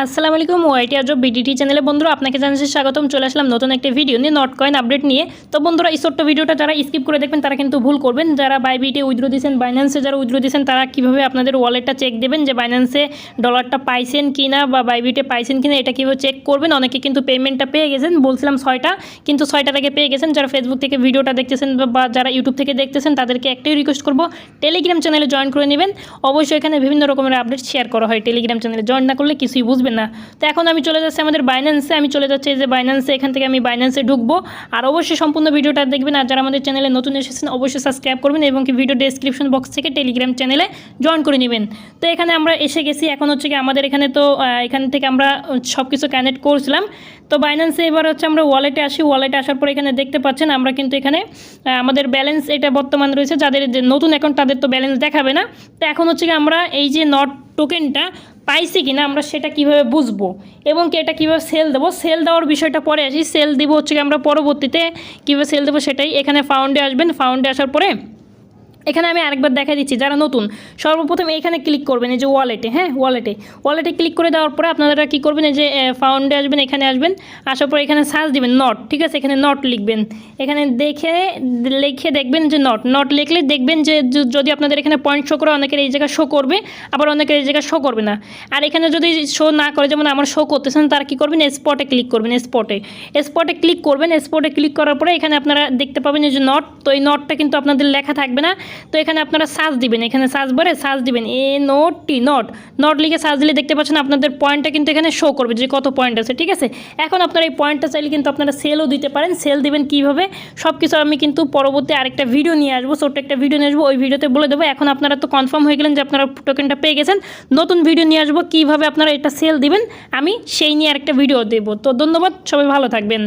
আসসালামু আলাইকুম ওয়াইটি আজব বিডিটি চ্যানেলে বন্ধুরা আপনাকে জানাচ্ছি স্বাগতম। চলে আসলাম নতুন একটা ভিডিও নিয়ে নট কয়েন আপডেট নিয়ে। তো বন্ধুরা, এই ছোট্ট ভিডিওটা যারা স্কিপ করে দেখবেন, তারা কিন্তু ভুল করবেন। যারা বাইবিটে উইথড্রো দিয়েছেন বাইন্যান্সে যারা উইথড্রো দিয়েছেন, তারা কীভাবে আপনাদের ওয়ালেটটা চেক দেবেন? যে বাইন্যান্সে ডলারটা পাইছেন কি না বা বাইবিটে পাইছেন কি না এটা কীভাবে চেক করবেন? অনেকে কিন্তু পেমেন্টটা পেয়ে গেছেন, বলছিলাম ছয়টা, কিন্তু ছয়টা আগে পেয়ে গেছেন। যারা ফেসবুক থেকে ভিডিওটা দেখতেছেন বা- বা যারা ইউটিউব থেকে দেখতেছেন, তাদেরকে একটাই রিকোয়েস্ট করব টেলিগ্রাম চ্যানেলে জয়েন করে নেবেন। অবশ্যই এখানে বিভিন্ন রকমের আপডেট শেয়ার করা হয় টেলিগ্রাম চ্যানেলে জয়েন না করলে কিছুই বুঝবেন না। তো এখন আমি চলে যাচ্ছি আমাদের বাইন্যান্সে আমি চলে যাচ্ছি এই যে বাইন্যান্সে এখান থেকে আমি বাইন্যান্সে ঢুকবো। আর অবশ্যই সম্পূর্ণ ভিডিওটা দেখবেন। আর যারা আমাদের চ্যানেলে নতুন এসেছেন, অবশ্যই সাবস্ক্রাইব করবেন এবং কি ভিডিও ডেসক্রিপশন বক্স থেকে টেলিগ্রাম চ্যানেলে জয়েন করে নেবেন। তো এখানে আমরা এসে গেছি। এখন হচ্ছে কি আমাদের এখানে তো এখান থেকে আমরা সব কিছু কানেক্ট করছিলাম। তো বাইন্যান্সে এবার হচ্ছে আমরা ওয়ালেটে আসি। ওয়ালেটে আসার পর এখানে দেখতে পাচ্ছেন আমরা কিন্তু এখানে আমাদের ব্যালেন্স এটা বর্তমান রয়েছে। যাদের নতুন অ্যাকাউন্ট তাদের তো ব্যালেন্স দেখাবে না। তো এখন হচ্ছে কি আমরা এই যে নট টোকেনটা পাইছি কি না আমরা সেটা কীভাবে বুঝব? এবং কি এটা কীভাবে সেল দেবো? সেল দেওয়ার বিষয়টা পরে আসি। সেল দিব হচ্ছে আমরা পরবর্তীতে। কীভাবে সেল দেবো সেটাই এখানে ফাউন্ডে আসবেন। ফাউন্ডে আসার পরে এখানে আমি আরেকবার দেখা দিচ্ছি, যারা নতুন, সর্বপ্রথম এখানে ক্লিক করবেন, এই যে ওয়ালেটে হ্যাঁ ওয়ালেটে ওয়ালেটে ক্লিক করে দেওয়ার পরে আপনারা কী করবেন, এই যে ফাউন্ডে আসবেন, এখানে আসবেন, আসার পরে এখানে সার্চ দিবেন নট ঠিক আছে? এখানে নট লিখবেন। এখানে দেখে, লিখে দেখবেন যে নট নট লিখলে দেখবেন যে যদি আপনাদের এখানে পয়েন্ট শো করে, অনেকের এই জায়গায় শো করবে, আবার অনেকের এই জায়গায় শো করবে না। আর এখানে যদি শো না করে, যেমন আমার শো করতেছেন, তারা কী করবেন স্পটে ক্লিক করবেন স্পটে স্পটে ক্লিক করবেন স্পটে ক্লিক করার পরে এখানে আপনারা দেখতে পাবেন, এই যে নট তো এই নটটা কিন্তু আপনাদের লেখা থাকবে না। তো এখানে আপনারা সার্চ দিবেন, এখানে সার্চ বারে সার্চ দিবেন, এ নোট টি, নট। নট লিখে সার্চ দিলে দেখতে পাচ্ছেন আপনাদের পয়েন্টটা কিন্তু এখানে শো করবে যে কত পয়েন্ট আছে, ঠিক আছে? এখন আপনারা এই পয়েন্টটা চাইলে কিন্তু আপনারা সেলও দিতে পারেন। সেল দিবেন কীভাবে? সব কিছু আমি কিন্তু পরবর্তী আরেকটা ভিডিও নিয়ে আসব, ছোট্ট একটা ভিডিও নিয়ে আসব। ওই ভিডিওতে বলে দেবো, এখন আপনারা তো কনফার্ম হয়ে গেলেন যে আপনারা টোকেনটা পেয়ে গেছেন। নতুন ভিডিও নিয়ে আসব, কীভাবে আপনারা এটা সেল দিবেন, আমি সেই নিয়ে আরেকটা ভিডিও দেবো। তো ধন্যবাদ, সবাই ভালো থাকবেন।